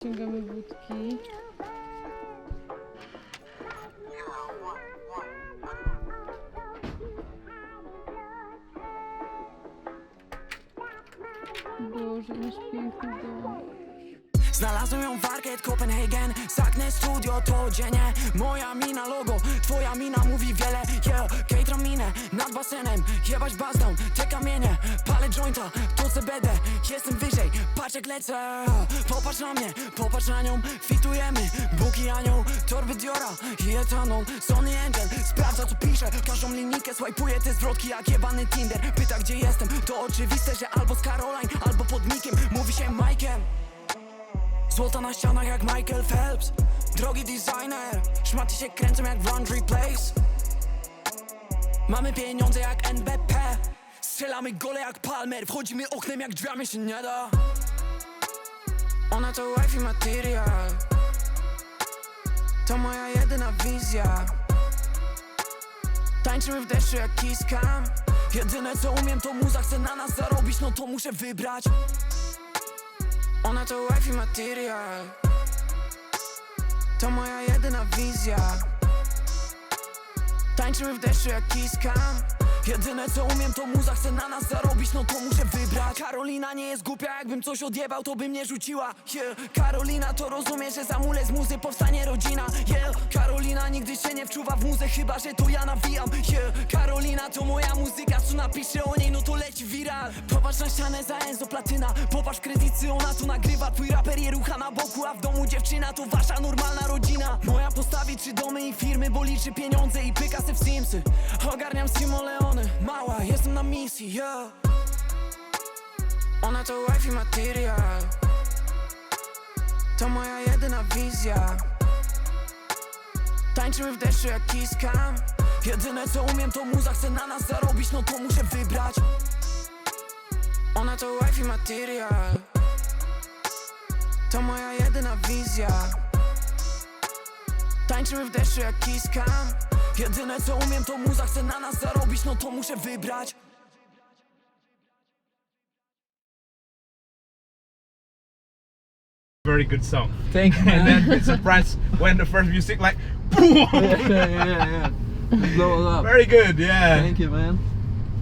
Ściągamy wódki. Boże, piękny dom. Znalazłem ją w Arcade Copenhagen. Saknę studio to dzienie Moja mina logo, twoja mina mówi wiele. Yeah, Kate minę nad basenem. Jebać bazdą, te kamienie. Palę jointa, to CBD. Jestem lecę Popatrz na mnie, popatrz na nią. Fitujemy, Buki anioł Torby Diora i Sony Angel, sprawdza co pisze. Każdą linijkę swajpuje. Te zwrotki jak jebany Tinder. Pyta gdzie jestem, to oczywiste, że albo z Caroline Albo pod nikiem, mówi się Mike'em Złota na ścianach jak Michael Phelps. Drogi designer. Szmaty się kręcą jak w laundry place. Mamy pieniądze jak NBP Strzelamy gole jak Palmer. Wchodzimy oknem jak drzwiami się nie da Ona to wife i material. To moja jedyna wizja. Tańczymy w deszczu jak Kiss Cam. Jedyne co umiem to muza. Chcę na nas zarobić no to muszę wybrać. Ona to wife i material. To moja jedyna wizja. Tańczymy w deszczu jak Kiss Cam. Jedyne co umiem to muza, chcę na nas zarobić, no to muszę wybrać Karolina nie jest głupia, jakbym coś odjebał, to by mnie rzuciła yeah. Karolina to rozumie, że za mule z muzy powstanie rodzina yeah. Karolina nigdy się nie wczuwa w muzę, chyba że to ja nawijam yeah. Karolina to moja muzyka, co napiszę o niej, no to leci viral Popatrz na ścianę za Enzo Platyna Popatrz kredyty, ona nagrywa Twój raper je rucha na boku, a w domu dziewczyna to wasza normalna rodzina Moja postawi trzy domy i firmy, bo liczy pieniądze i pyka se w Simsy Ogarniam Simo Leony, mała, jestem na misji, yeah Ona to wife i material. To moja jedyna wizja. Tańczymy w deszczu jak Kiss Cam. Jedyne co umiem to muza, chcę na nas zarobić, no to muszę wybrać. Ona to wife i material. To moja jedyna wizja. Tańczymy w deszczu jak Kiss Cam. Jedyne co umiem to muza, chcę na nas zarobić, no to muszę wybrać very good song. Thank you, And then been surprised when the first music like boom. yeah, yeah, yeah, yeah. Blow it up. Very good, yeah. Thank you, man.